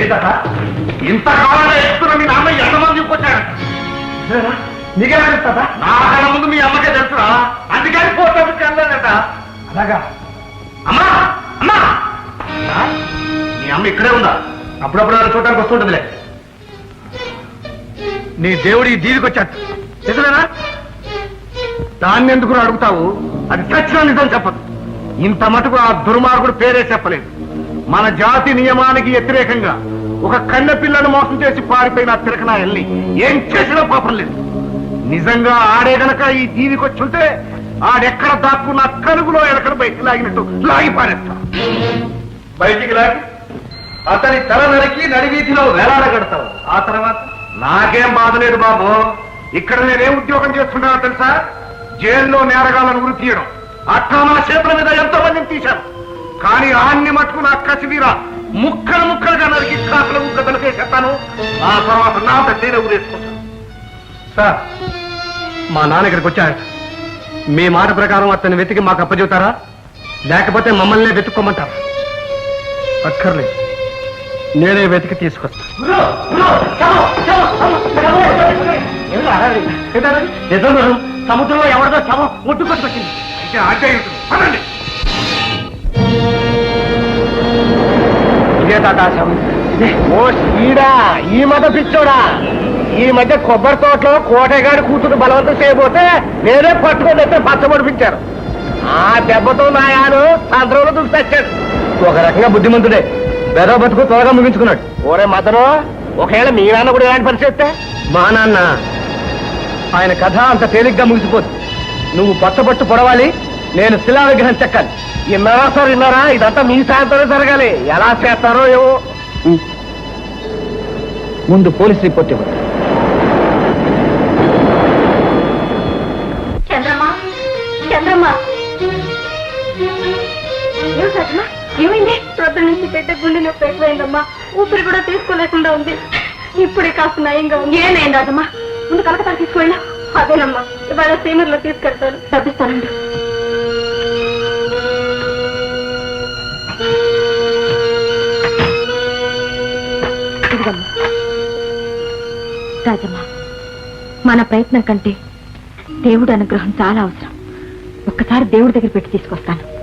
ఏంటట ఇంత కాలంగా ఎత్తున్న మీ నాన్న ఎంతమంది చెప్పొచ్చాడు నీకే తెలుస్తా నా కళ్ళ ముందు మీ అమ్మకే తెలుసురా? అందుకని పోస్ట్ ఆఫీస్కి అలాగా? అమ్మా అమ్మా? మీ అమ్మ ఇక్కడే ఉందా? అప్పుడప్పుడు అలా చూడడానికి వస్తుంటుందిలే నీ దేవుడి దీవికి వచ్చాడు. నిజమేనా? దాన్ని ఎందుకు అడుగుతావు? అది చచ్చిన నిజం చెప్పదు. ఇంత మటుకు ఆ దుర్మార్గుడు పేరే చెప్పలేదు. మన జాతి నియమానికి వ్యతిరేకంగా ఒక కన్నె పిల్లను మోసం చేసి పారిపోయిన తిరకనాయల్ని ఏం చేసినా పాపం లేదు. నిజంగా ఆడే గనక ఈ దీవికి వచ్చుంటే ఆడెక్కడ దాక్కున్న కలుగులో ఎక్కడ బయటికి లాగినట్టు లాగి పారేస్తా. బయటికి లాగి. అతని తల నరికి నడివీధిలో వేలాడగడతావు ఆ తర్వాత? నాకేం బాధ లేదు బాబు. ఇక్కడ నేనేం ఉద్యోగం చేస్తున్నానో తెలుసా? జైల్లో నేరగాలను ఉరి తీయడం. అట్టా నా చేతుల మీద ఎంతో మందిని తీశాను. కానీ ఆన్ని మట్టుకు నా కసిదీరా ముక్కలు ముక్కలుగా నరికి కాకుల ముక్క తలకేసేస్తాను ఆ తర్వాత నా నేనే ఊరేసుకుంటాను. సార్ మా నాన్న ఇక్కడికి వచ్చాడు. మీ మాట ప్రకారం అతన్ని వెతికి మాకు అప్పచెబుతారా? లేకపోతే మమ్మల్ని వెతుక్కోమంటారా? అక్కర్లేదు. నేనే వెతికి తీసుకొస్తా. సముద్రంలో ఎవరిదో శవం ఒడ్డుకొచ్చింది అయితే ఆశ్చర్యం. పదండి ఓ ఈడా ఈ మత పిచ్చోడా. ఈ మధ్య కొబ్బరి తోటలో కోటగాడి కూతురు బలవంతం చేయబోతే నేనే పట్టుకొని ఎత్తే పచ్చబడిపించారు ఆ దెబ్బతో నాయాను సంద్రంలో దూకి తెచ్చాడు ఒక రకంగా బుద్ధిమంతుడే. బెద బతుకు త్వరగా ముగించుకున్నాడు. ఓరే మదరు ఒకవేళ మీ నాన్న కూడా ఇలాంటి పని చేస్తే మా నాన్న ఆయన కథ అంత తేలిగ్గా ముగిసిపోదు. నువ్వు పచ్చబట్టు పొడవాలి నేను శిలా విగ్రహం చెక్కాలి. ఇన్నారా సార్ ఇన్నారా ఇదంతా మీ సాయంత్రం జరగాలి. ఎలా చేస్తారో ఏవో ముందు పోలీస్ రిపోర్ట్ ఇవ్వండి. చంద్రమ్మా చంద్రమ్మా. ఏం ఏమైంది? ప్రొద్దు నుంచి పెద్ద గుండె నొప్పి ఎక్కువైందమ్మా. ఊపిరి కూడా తీసుకోలేకుండా ఉంది. ఇప్పుడే కాస్త నయంగా ఉంది. ఏమైంది రాజమ్మా? ముందు కలకత్తా తీసుకువెళ్ళా. అదేనమ్మా. ఇవాళ సీమర్లో తీసుకెళ్తాను. డబ్బిస్తానండి. రాజమ్మా మన ప్రయత్నం కంటే దేవుడి అనుగ్రహం చాలా అవసరం. ఒక్కసారి దేవుడి దగ్గర పెట్టి తీసుకొస్తాను.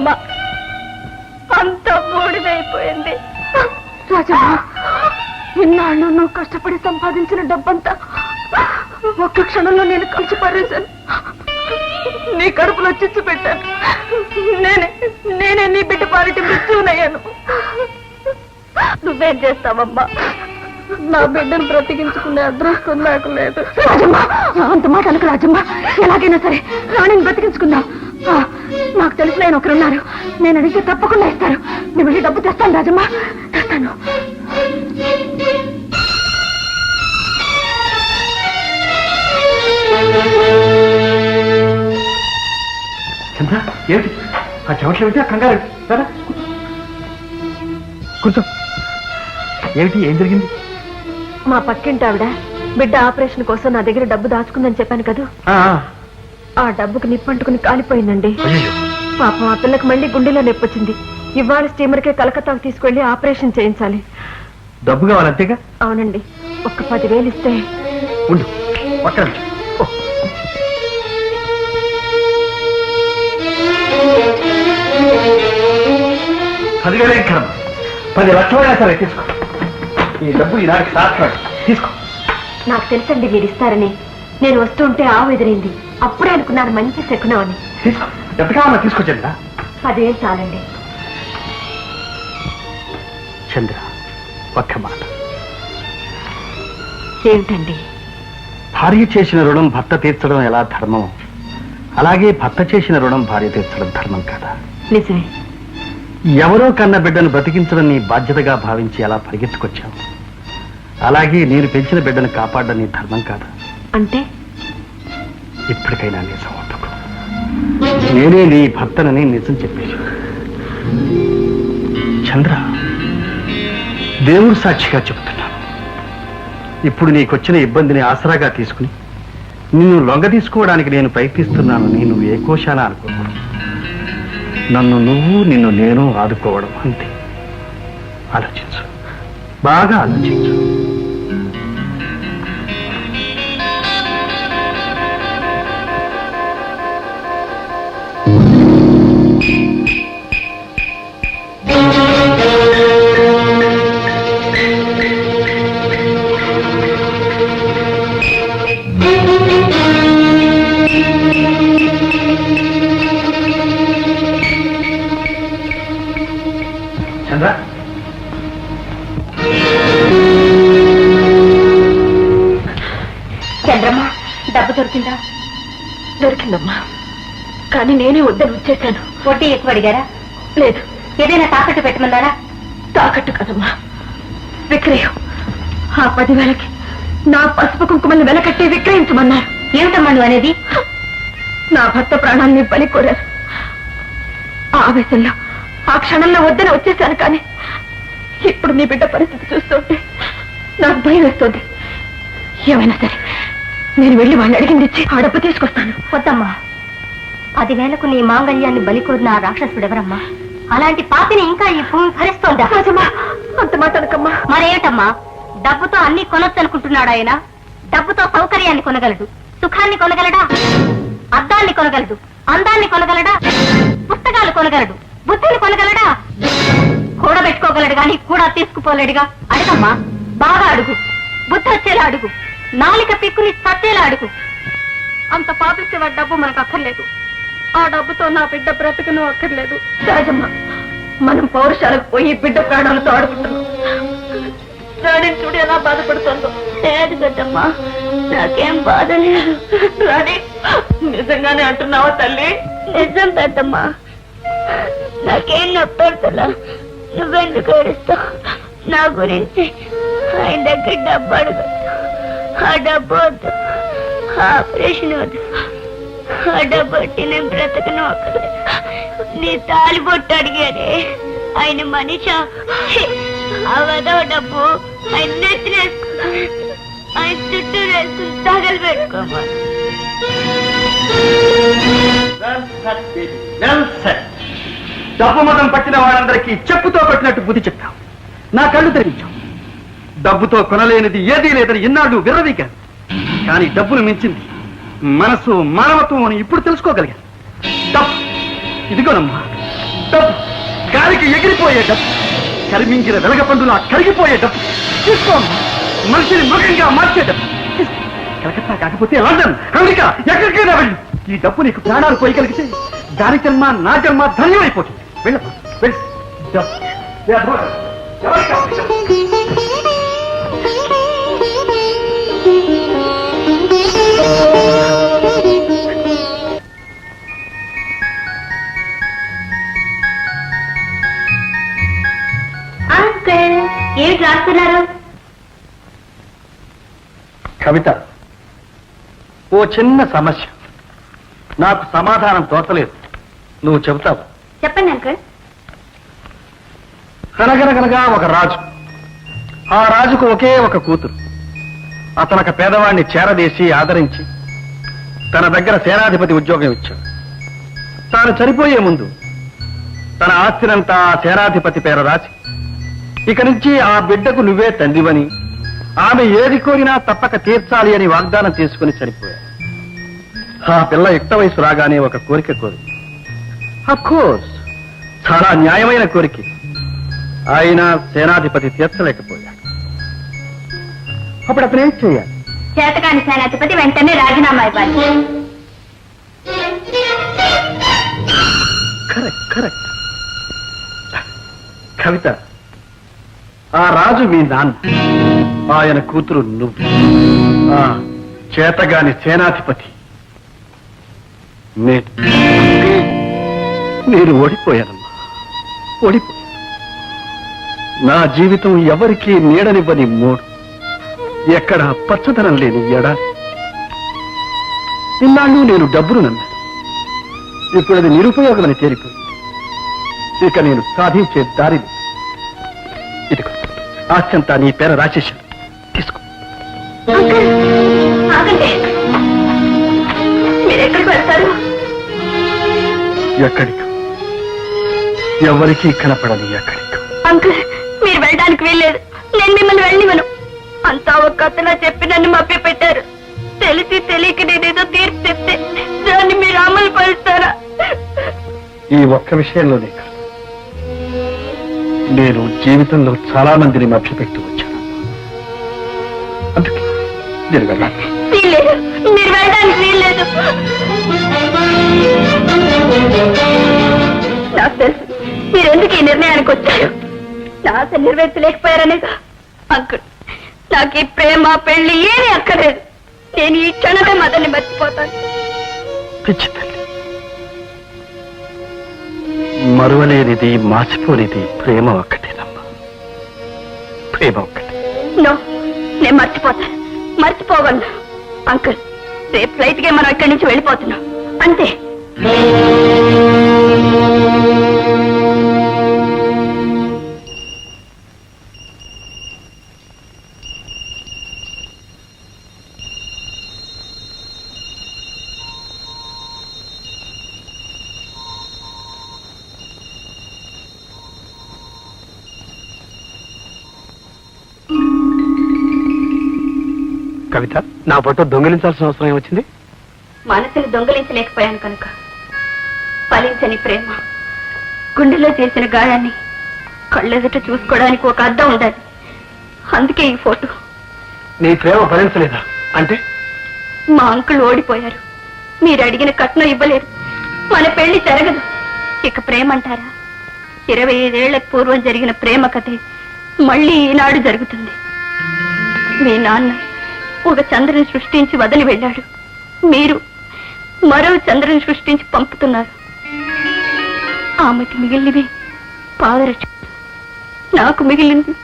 అయిపోయిందమ్మా అంత బూడిదైపోయింది. రాజమ్మా ఇన్నాళ్ళు నువ్వు కష్టపడి సంపాదించిన డబ్బంతా ఒక్క క్షణంలో నేను కలిసి పారేశాను. నీ కడుపులో చిచ్చు పెట్టాను. నేనే నేనే నీ బిడ్డ పాలిటి మృత్యునయ్యాను నువ్వేం చేస్తావమ్మా? నా బిడ్డను బ్రతికించుకునే అదృష్టం నాకు లేదు. రాజమ్మా అంత మాట అనకు రాజమ్మా ఎలాగైనా సరే రాణిని బ్రతికించుకుందాం. నాకు తెలిసిన ఆయన ఒకరున్నారు. నేను అడిగితే తప్పకుండా ఇస్తారు. నేను వెళ్ళి డబ్బు తెస్తాను రాజమ్మా. తెస్తాను. చంద్ర ఏమిటి ఆ చెమట్లు ఏమిటి? ఆ కంగారు? సరే కూర్చో. ఏమిటి? ఏం జరిగింది? మా పక్కింటి ఆవిడ బిడ్డ ఆపరేషన్ కోసం నా దగ్గర డబ్బు దాచుకుందని చెప్పాను కదా? ఆ, డబ్బుకు నిప్పంటుకుని కాలిపోయిందండి. పాపం ఆ పిల్లకి మళ్ళీ గుండెలో నొప్పొచ్చింది. ఇవాళ స్టీమర్కే కలకత్తాకు తీసుకెళ్ళి ఆపరేషన్ చేయించాలి. డబ్బు కావాలి అంతేగా అవునండి. ఒక్క పదివేలు ఇస్తే. ఉండు పక్కన. ఓ. పదివేలే పది లక్షలైనా సరే తీసుకో. ఈ డబ్బు ఈనాటికి సాధ్యం తీసుకో. నాకు తెలుసండి మీరు ఇస్తారని. నేను వస్తుంటే ఆవు ఎదిరింది అప్పుడే అనుకున్నాను మంచి శకునం అని తీసుకో. ఎంత కావాలో తీసుకో చంద్ర పదివేలు చాలండి. చంద్ర ఒక్క మాట. ఏమిటండి? భార్య చేసిన రుణం భర్త తీర్చడం ఎలా ధర్మం? అలాగే భర్త చేసిన రుణం భార్య తీర్చడం ధర్మం కదా. నిజమే. ఎవరో కన్న బిడ్డను బ్రతికించడం నీ బాధ్యతగా భావించి అలా పరిగెత్తుకొచ్చావు? అలాగే నేను పెంచిన బిడ్డను కాపాడడం నీ ధర్మం కాదా? అంటే? ఇప్పటికైనా నిజం ఒప్పుకు నేనే నీ భర్తనని నిజం చెప్పేసి చంద్ర దేవుడు సాక్షిగా చెబుతున్నాను ఇప్పుడు నీకొచ్చిన ఇబ్బందిని ఆసరాగా తీసుకుని నిన్ను లొంగ తీసుకోవడానికి నేను ప్రయత్నిస్తున్నానని నువ్వు ఏ కోశాన అనుకోకూడదు నన్ను నువ్వు నిన్ను నేను ఆదుకోవడం అంతే. ఆలోచించు. బాగా ఆలోచించు. చంద్ర చంద్రమ్మ డబ్బు దొరికిందా? దొరికిందమ్మా. కానీ నేనే వద్దని వచ్చేసాను. వడ్డీ ఎక్కువ అడిగారా? లేదు. ఏదైనా తాకట్టు పెట్టమన్నారా? తాకట్టు కదమ్మా. విక్రయం. ఆ పదివేలకి నా పసుపు కుంకుమల్ని వెలకట్టి విక్రయించమన్నారు. ఏమిటమ్మా నువ్వు అనేది? నా భర్త ప్రాణాన్ని బలి కోరారు. ఆవేశంలో ఆ క్షణంలో వద్దని వచ్చేసాను కానీ ఇప్పుడు నీ బిడ్డ పరిస్థితి చూస్తుంటే నాకు భయం వేస్తుంది. ఏమైనా సరే నేను వెళ్ళి వాళ్ళు అడిగింది ఇచ్చి ఆ డబ్బు తీసుకొస్తాను. వద్దమ్మా. పదివేలకు నీ మాంగళ్యాన్ని బలి కోరిన ఆ రాక్షసుడెవరమ్మా అలాంటి పాపిని ఇంకా ఈ భూమి భరిస్తోందా? రాజమ్మా అంత మరేమిటమ్మా డబ్బుతో అన్ని కొనొచ్చు అనుకుంటున్నాడు ఆయన. డబ్బుతో సౌకర్యాన్ని కొనగలడు. సుఖాన్ని కొనగలడా? అద్దాన్ని కొనగలడు. అందాన్ని కొనగలడా? పుస్తకాలు కొనగలడు. బుద్ధిని కొనగలడా? కూడబెట్టుకోగలడు గాని కూడా తీసుకుపోలేడుగా. అడగమ్మా బాగా అడుగు. బుద్ధి వచ్చేలా అడుగు. నాలిక పిక్కుని చచ్చేలా అడుగు. అంత పాపిస్తే డబ్బు మనకు అక్కర్లేదు. ఆ డబ్బుతో నా బిడ్డ బ్రతుకును అక్కర్లేదు. రాజమ్మ మనం పౌరుషాలకు పోయి బిడ్డ ప్రాణాలతో ఆడుకుంటున్నాం. రాణిని చూడు ఎలా బాధపడుతుందో. లేదు గడ్డమ్మా నాకేం బాధ లేదు. రాణి నిజంగానే అంటున్నావా తల్లి? నిజం పెద్దమ్మా. నాకేం నొప్పడుతులా నువ్వెందుకు ఏడుస్తావు? నా గురించి ఆయన దగ్గర డబ్బు అడుగు. ఆ డబ్బు వద్దు. ఆపరేషన్ వద్దు. ఆ డబ్బు వచ్చి నేను బ్రతకను నీ తాలి బొట్టు అడిగారే. ఆయన మనిషి. అవదో డబ్బు ఆయన నెత్తినేసుకున్నా ఆయన చుట్టూ వేసుకుని తగలు పెట్టుకోమని డబ్బు మతం పట్టిన వాళ్ళందరికీ చెప్పుతో పట్టినట్టు బుద్ధి చెప్తాం నా కళ్ళు తెరించాం డబ్బుతో కొనలేనిది ఏదీ లేదని ఇన్నాళ్ళు విర్రవీకాను. కానీ డబ్బును మించింది మనసు మానవత్వం అని ఇప్పుడు తెలుసుకోగలిగాను. డబ్బు. ఇదిగోనమ్మా. డబ్బు. గాలికి ఎగిరిపోయే డబ్బు. కరిమించిన వెలగపండులా కరిగిపోయే డబ్బు. తీసుకోమ్మా మనిషిని మృగంగా మార్చే డబ్బు. కలకత్తా కాకపోతే లండన్ అమెరికా ఎక్కడికైనా వెళ్ళు. ఈ డబ్బు నీకు ప్రాణాలు పోయగలిగితే దాని జన్మ నా జన్మ ధన్యమైపోతుంది. వెళ్ళమ్మా వెళ్ళు. ఏమిటి రాస్తున్నారు? కవిత ఓ చిన్న సమస్య. నాకు సమాధానం తోచలేదు. నువ్వు చెబుతావు. చెప్పండి అంకుల్. కనగనగనగా ఒక రాజు. ఆ రాజుకు ఒకే ఒక కూతురు. అతనొక పేదవాణ్ణి చేరదీసి ఆదరించి తన దగ్గర సేనాధిపతి ఉద్యోగం ఇచ్చాడు. తాను చనిపోయే ముందు తన ఆస్తినంతా సేనాధిపతి పేర రాసి ఇక నుంచి ఆ బిడ్డకు నువ్వే తండ్రివని ఆమె ఏది కోరినా తప్పక తీర్చాలి అని వాగ్దానం చేసుకుని చనిపోయాడు. ఆ పిల్ల యుక్త వయసు రాగానే ఒక కోరిక కోరింది. కోర్స్ చాలా న్యాయమైన కోరిక. ఆయన సేనాధిపతి తీర్చలేకపోయాడు. అప్పుడు అతను ఏం చేయాలి? చేతకాని సేనాధిపతి వెంటనే రాజీనామా ఇవ్వాలి. కరెక్ట్ కరెక్ట్ కవిత ఆ రాజు మీ నాన్న. ఆయన కూతురు నువ్వు. ఆ చేతగాని సేనాధిపతి. నేను నేను ఓడిపోయానమ్మా ఓడిపోయాను నా జీవితం ఎవరికీ నీడనివ్వని మూడు. ఎక్కడ పచ్చదనం లేని ఎడారి ఇన్నాళ్ళు నేను డబ్బును నమ్మాను. ఇప్పుడు అది నిరుపయోగమని తేలిపోయింది. ఇక నేను సాధించే దారిని. ఇదిగో ఆస్తంతా నీ పేర రాసేశాను తీసుకో. ఎక్కడికి? ఎవరికీ కనపడని ఎక్కడికి అంకుల్ మీరు వెళ్ళడానికి వీల్లేదు. నేను మిమ్మల్ని వెళ్ళనివ్వను. అంతా ఒక కథలా చెప్పి నన్ను మభ్య పెట్టారు తెలిసి తెలియక నేనేదో తీర్పు చెప్తే దాన్ని మీరు అమలు పరుస్తారా ఈ ఒక్క విషయంలోనే కాదు. నేను జీవితంలో చాలా మందిని మభ్యపెట్టి వచ్చాను. అందుకే నేను వీల్లేదు. మీరు వెళ్ళడానికి వీల్లేదు. నాకు తెలుసు. మీరు ఎందుకు ఈ నిర్ణయానికి వచ్చారు? నా ఆశ నెరవేర్చలేకపోయారనేగా అంకుల్ నాకు ఈ ప్రేమ పెళ్ళి ఏమీ అక్కర్లేదు. నేను ఈ క్షణమే మదన్ని మర్చిపోతాను. పిచ్చి తల్లి మరువలేనిది మాసిపోనిది ప్రేమ ఒక్కటేనమ్మా ప్రేమ ఒక్కటే. నో నేను మర్చిపోతాను మర్చిపోగలను అంకుల్. రేపు ఫ్లైట్గా మనం ఇక్కడి నుంచి వెళ్ళిపోతున్నాం. అంతే. నా ఫోటో దొంగిలించాల్సిన అవసరం ఏమొచ్చింది? మనసుని దొంగలించలేకపోయాను కనుక. ఫలించని ప్రేమ. గుండెలో చేసిన గాయాన్ని కళ్ళెదుట చూసుకోవడానికి ఒక అద్దం ఉండాలి. అందుకే ఈ ఫోటో. నీ ప్రేమ భరించలేదా అంటే? మా అంకుల్ ఓడిపోయారు. మీరు అడిగిన కట్నం ఇవ్వలేరు మన పెళ్ళి జరగదు. ఇక ప్రేమ అంటారా ఇరవై ఐదేళ్ళ పూర్వం జరిగిన ప్రేమ కథే మళ్ళీ ఈనాడు జరుగుతుంది. మీ నాన్న ఒక చంద్రుని సృష్టించి వదిలి వెళ్ళాడు. మీరు మరో చంద్రుని సృష్టించి పంపుతున్నారు. ఆమెకి మిగిలినవి పాదరక్ష నాకు మిగిలింది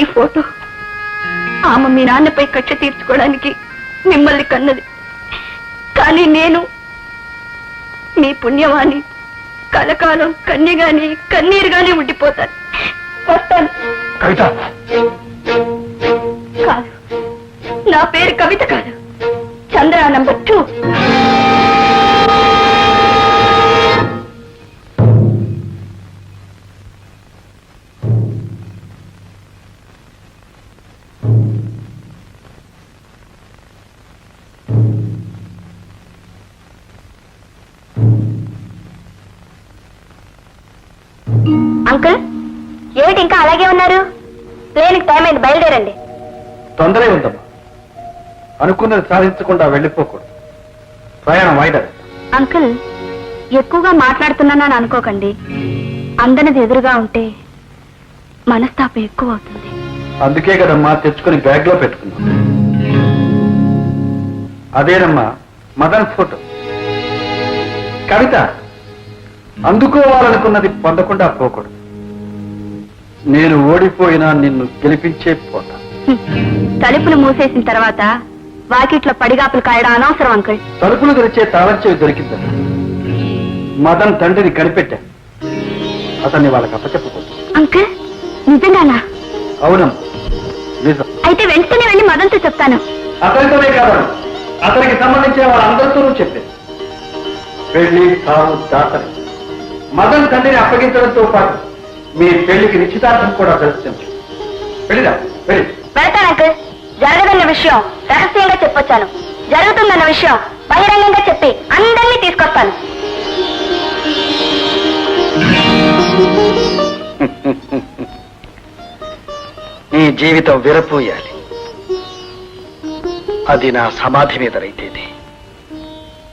ఈ ఫోటో. ఆమె మీ నాన్నపై కక్ష తీర్చుకోవడానికి మిమ్మల్ని కన్నది. కానీ నేను మీ పుణ్యవాణి కలకాలం కన్యగాని కన్నీరుగానే ఉండిపోతాను. వస్తాను. కవిత! నా పేరు కవిత కాదు. చంద్ర నంబర్ టూ. అంకుల్ ఏమిటి ఇంకా అలాగే ఉన్నారు? ప్లేన్కి టైం అయింది బయలుదేరండి. తొందరే ఉందమ్మా అనుకున్నది సాధించకుండా వెళ్ళిపోకూడదు. ప్రయాణం వేస్తాం. అంకుల్ ఎక్కువగా మాట్లాడుతున్నానని అనుకోకండి. అందనది ఎదురుగా ఉంటే మనస్తాపం ఎక్కువ అవుతుంది అందుకే కదమ్మా తెచ్చుకొని బ్యాగ్లో పెట్టుకున్నాం. అదేనమ్మా మదన్ ఫోటో. కవిత అందుకోవాలనుకున్నది పొందకుండా పోకూడదు. నేను ఓడిపోయినా నిన్ను గెలిపించే పోతా. తలుపులు మూసేసిన తర్వాత వాకిట్లో పడిగాపులు కాయడం అనవసరం అంకుల్. తలుపులు తెరిచే తాళం చెవి దొరికిందట. మదన్ తండ్రిని కనిపెట్టా. అతన్ని వాళ్ళకి అప్పచెప్పకూడదు. అంకుల్ నిజంగానా? అవునమ్మా. నిజం. అయితే వెంటనే వెళ్ళి మదంతో చెప్తాను. అతనితోనే కాదు. అతనికి సంబంధించిన వాళ్ళందరితోనూ చెప్పేది పెళ్ళి తాను దాతని. మదన్ తండ్రిని అప్పగించడంతో పాటు మీ పెళ్ళికి నిశ్చితార్థం కూడా ప్రదర్శించు పెళ్ళిరా పెళ్ళి వెళ్తాను అంకుల్. జరగదన్న విషయం రహస్యంగా చెప్పొచ్చాను. జరుగుతుందన్న విషయం బహిరంగంగా చెప్పి అందరినీ తీసుకొస్తాను. నీ జీవితం విరపోయాలి. అది నా సమాధి మీద రైతేది.